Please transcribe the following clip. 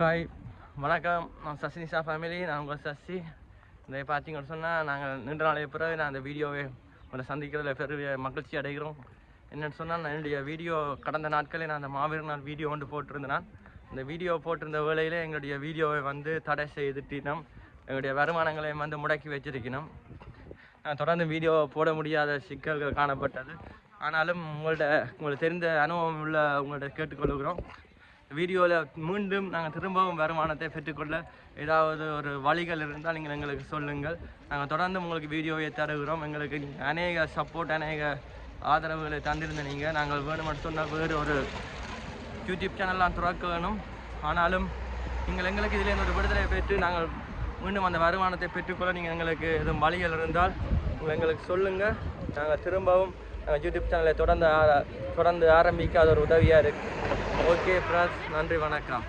Hi வணக்கம். நான் சசினிஷா family நான் உங்கள் சசி. இந்த பார்த்தீங்கன்னு சொன்னால் நாங்கள் நின்ற நாளைய பிறகு நான் அந்த வீடியோவை உங்களை சந்திக்கிறதுல பெரிய மகிழ்ச்சி அடைகிறோம். என்னென்னு சொன்னால் நான் என்னுடைய வீடியோ கடந்த நாட்களில் நான் அந்த மாவீரர் நாள் வீடியோ வந்து போட்டிருந்தேன். அந்த இந்த வீடியோ போட்டிருந்த வேளையில் எங்களுடைய வீடியோவை வந்து தடை செய்துட்டினோம். எங்களுடைய வருமானங்களை வந்து முடக்கி வச்சிருக்கணும் நான் தொடர்ந்து வீடியோ போட முடியாத சிக்கல்கள் காணப்பட்டது. ஆனாலும் உங்கள்ட்ட உங்களுக்கு தெரிந்த அனுபவம் உள்ள உங்கள்கிட்ட கேட்டுக்கொள்கிறோம். வீடியோவில் மீண்டும் நாங்கள் திரும்பவும் வருமானத்தை பெற்றுக்கொள்ள ஏதாவது ஒரு வழிகள் இருந்தால் நீங்கள் எங்களுக்கு சொல்லுங்கள். நாங்கள் தொடர்ந்து உங்களுக்கு வீடியோவை தருகிறோம். எங்களுக்கு அநேக சப்போர்ட் அநேக ஆதரவுகளை தந்திருந்த நீங்கள் நாங்கள் வேணுமென்னு சொன்னால் வேறு ஒரு யூடியூப் சேனல்லாம் துறக்க வேணும். ஆனாலும் நீங்கள் எங்களுக்கு இதில் ஒரு விடுதலை பெற்று நாங்கள் மீண்டும் அந்த வருமானத்தை பெற்றுக்கொள்ள நீங்கள் எங்களுக்கு எதுவும் வழிகள் இருந்தால் உங்கள் எங்களுக்கு சொல்லுங்கள் நாங்கள் திரும்பவும் நாங்கள் யூடியூப் சேனலை தொடர்ந்து ஆர- தொடர்ந்து ஆரம்பிக்க அது ஒரு உதவியாக இருக்குது ஓகே ப்ராஸ் நன்றி வணக்கம்.